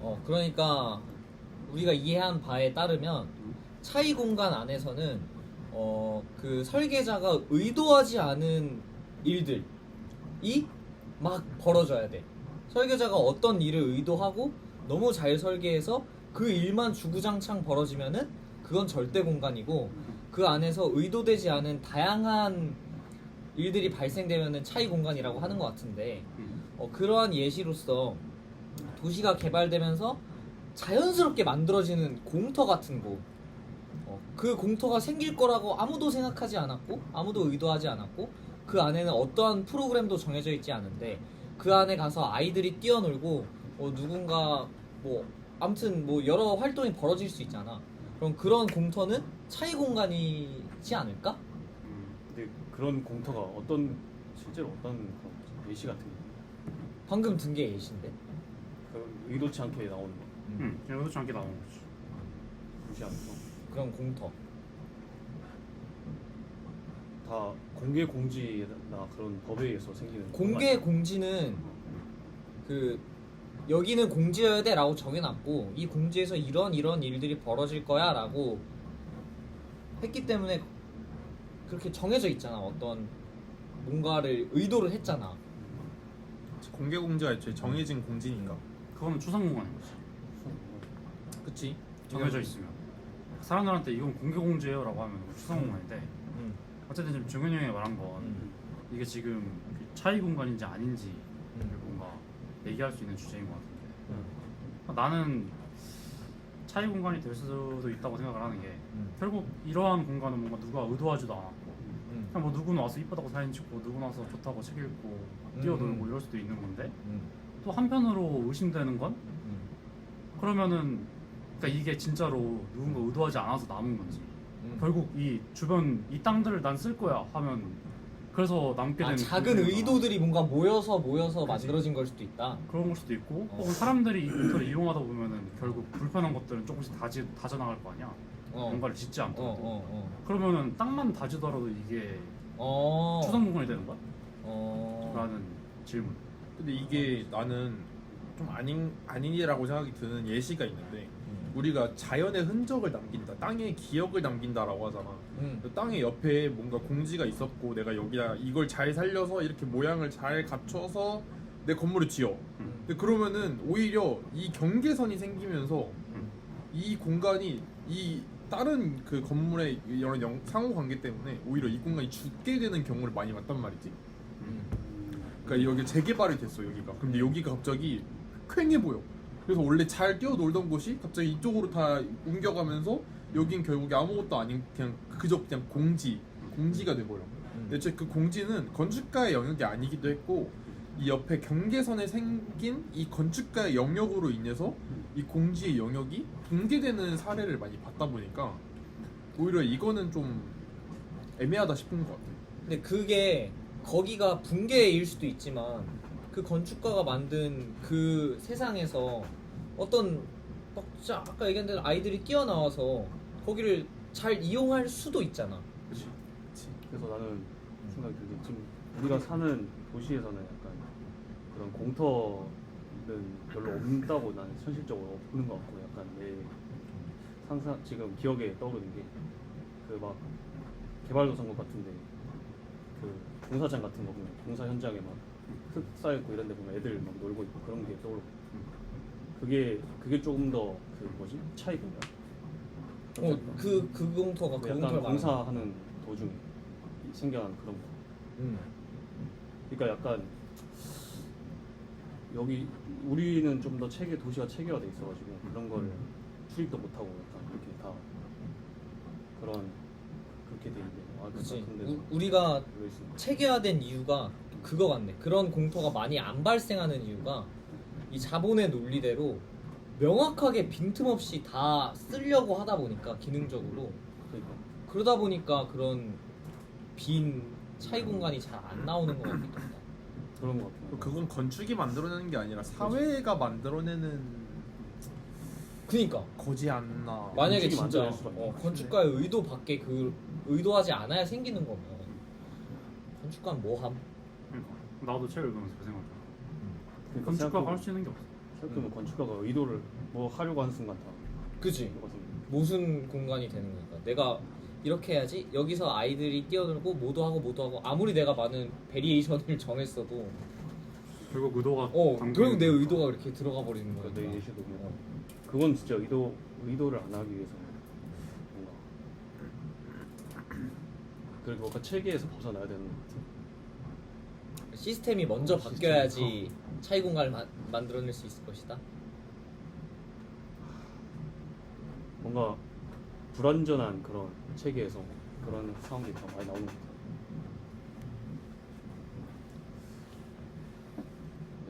어 그러니까 우리가 이해한 바에 따르면 차이 공간 안에서는 어 그 설계자가 의도하지 않은 일들이 막 벌어져야 돼. 설계자가 어떤 일을 의도하고 너무 잘 설계해서 그 일만 주구장창 벌어지면은 그건 절대 공간이고 그 안에서 의도되지 않은 다양한 일들이 발생되면은 차이 공간이라고 하는 것 같은데 어, 그러한 예시로서 도시가 개발되면서 자연스럽게 만들어지는 공터 같은 곳. 어, 그 공터가 생길 거라고 아무도 생각하지 않았고 아무도 의도하지 않았고 그 안에는 어떠한 프로그램도 정해져 있지 않은데 그 안에 가서 아이들이 뛰어놀고 어, 누군가 뭐 아무튼 뭐 여러 활동이 벌어질 수 있잖아. 그럼 그런 공터는 차이 공간이지 않을까? 음, 근데 그런 공터가 어떤 실제로 어떤 그런? 예시 같은 게 방금 든 게 예시인데. 그 의도치 않게 나오는 거 응. 그냥 의도치 않게 나오는 거지. 무시하면서 그런 공터. 다 공개 공지나 그런 법에 의해서 생기는 공개 공지는 그 여기는 공지여야 돼라고 정해놨고 이 공지에서 이런 이런 일들이 벌어질 거야라고 했기 때문에 그렇게 정해져 있잖아 어떤 뭔가를 의도를 했잖아 공개 공지가 애초에 정해진 공지니까. 그거는 추상 공간인 거지. 그치? 정해져 있으면. 사람들한테 이건 공개 공지예요라고 하면 그건 추상 공간인데 음, 어쨌든 지금 정현이 형이 말한 건 음, 이게 지금 차이 공간인지 아닌지를 음. 뭔가 얘기할 수 있는 주제인 것 같은데. 음, 나는 차이 공간이 될 수도 있다고 생각을 하는 게 음, 결국 이러한 공간은 뭔가 누가 의도하지도 않았고 음, 그냥 뭐 누구는 와서 이쁘다고 사진 찍고 누구는 와서 좋다고 책 읽고 뛰어놀고 이럴 수도 있는 건데 음, 또 한편으로 의심되는 건? 음, 그러면은 그러니까 이게 진짜로 누군가 의도하지 않아서 남은 건지. 음. 결국 이 주변 이 땅들을 난 쓸 거야 하면 그래서 남게 아, 되는 작은 공간이구나. 의도들이 뭔가 모여서 모여서 그치. 만들어진 걸 수도 있다. 그런 걸 수도 있고 어. 혹은 사람들이 이 공터를 이용하다 보면은 결국 불편한 것들은 조금씩 다지, 다져나갈 거 아니야. 어, 뭔가를 짓지 어, 않더라도. 어, 어, 그러면은 땅만 다지더라도 이게 어, 추상 공간이 되는 거야? 어, 라는 질문 근데 이게 나는 좀 아닌 아니라고 생각이 드는 예시가 있는데 음, 우리가 자연의 흔적을 남긴다, 땅의 기억을 남긴다라고 하잖아. 음, 그 땅의 옆에 뭔가 공지가 있었고 내가 여기다 이걸 잘 살려서 이렇게 모양을 잘 갖춰서 내 건물을 지어. 음. 근데 그러면은 오히려 이 경계선이 생기면서 음. 이 공간이 이 다른 그 건물의 이런 영- 상호 관계 때문에 오히려 이 공간이 죽게 되는 경우를 많이 봤단 말이지. 음. 그러니까 여기 재개발이 됐어 여기가. 근데 여기가 갑자기 퀭해 보여. 그래서 원래 잘 뛰어놀던 곳이 갑자기 이쪽으로 다 옮겨가면서 여긴 결국에 아무것도 아닌 그냥 그저 그냥 공지 공지가 돼버려. 음. 근데 애초에 그 공지는 건축가의 영역이 아니기도 했고 이 옆에 경계선에 생긴 이 건축가의 영역으로 인해서 이 공지의 영역이 붕괴되는 사례를 많이 봤다 보니까 오히려 이거는 좀 애매하다 싶은 것 같아. 근데 그게 거기가 붕괴일 수도 있지만 그 건축가가 만든 그 세상에서 어떤 막 진짜 아까 얘기한 대로 아이들이 뛰어나와서 거기를 잘 이용할 수도 있잖아. 그치 그래서 나는 생각이 들게 지금 우리가 사는 도시에서는 약간 그런 공터는 별로 없다고 나는 현실적으로 없는 것 같고 약간 내 상상 지금 기억에 떠오르는 게 그 막 개발도상국 같은데 그 공사장 같은 거 보면 공사 현장에 막흙 쌓여있고 이런 데 보면 애들 막 놀고 있고 그런 게 떠오르고 그게 그게 조금 더 그 뭐지 차이인가 어, 그, 그 공터가 그 약간. 공사하는 도중에 생겨난 그런 거 음. 그러니까 약간 여기 우리는 좀 더 체계 도시가 체계화돼 있어가지고 그런 거를 출입도 못하고 약간 이렇게 다 그런 그렇게 돼 있는데 아 그치. 우, 우리가? 체계화된 이유가 그거 같네. 그런 공터가 많이 안 발생하는 이유가 이 자본의 논리대로 명확하게 빈틈없이 다 쓰려고 하다 보니까 기능적으로 그러니까 그러다 보니까 그런 빈 차이 공간이 잘 안 나오는 것 같기도 하다. 그런 거 같아요. 그건 건축이 만들어내는 게 아니라 사회가 만들어내는 그니까 거지 않나. 만약에 진짜 어. 건축가의 의도 밖에 그 의도하지 않아야 생기는 거면 건축가는 뭐함? 그러니까 나도 책을 읽으면서 그 생각을 그러니까 건축가가 할 수 있는 게 없어 생각해보면 음. 건축가가 의도를 뭐 하려고 하는 순간 다 그지. 모순 공간이 되는 거니까 내가 이렇게 해야지 여기서 아이들이 뛰어들고 모도하고 모도하고 아무리 내가 많은 베리에이션을 정했어도 결국 의도가 어 결국 내 거니까. 의도가 이렇게 들어가 버리는 거야 그러니까 내 예시도 그냥 어. 그건 진짜 의도 의도를 안 하기 위해서 뭔가 그리고 아까 체계에서 벗어나야 되는 것 같아. 시스템이 먼저 어, 바뀌어야지 차이 공간을 마- 만들어낼 수 있을 것이다 뭔가 불완전한 그런 체계에서 그런 상황이 더 많이 나오는 것 같아.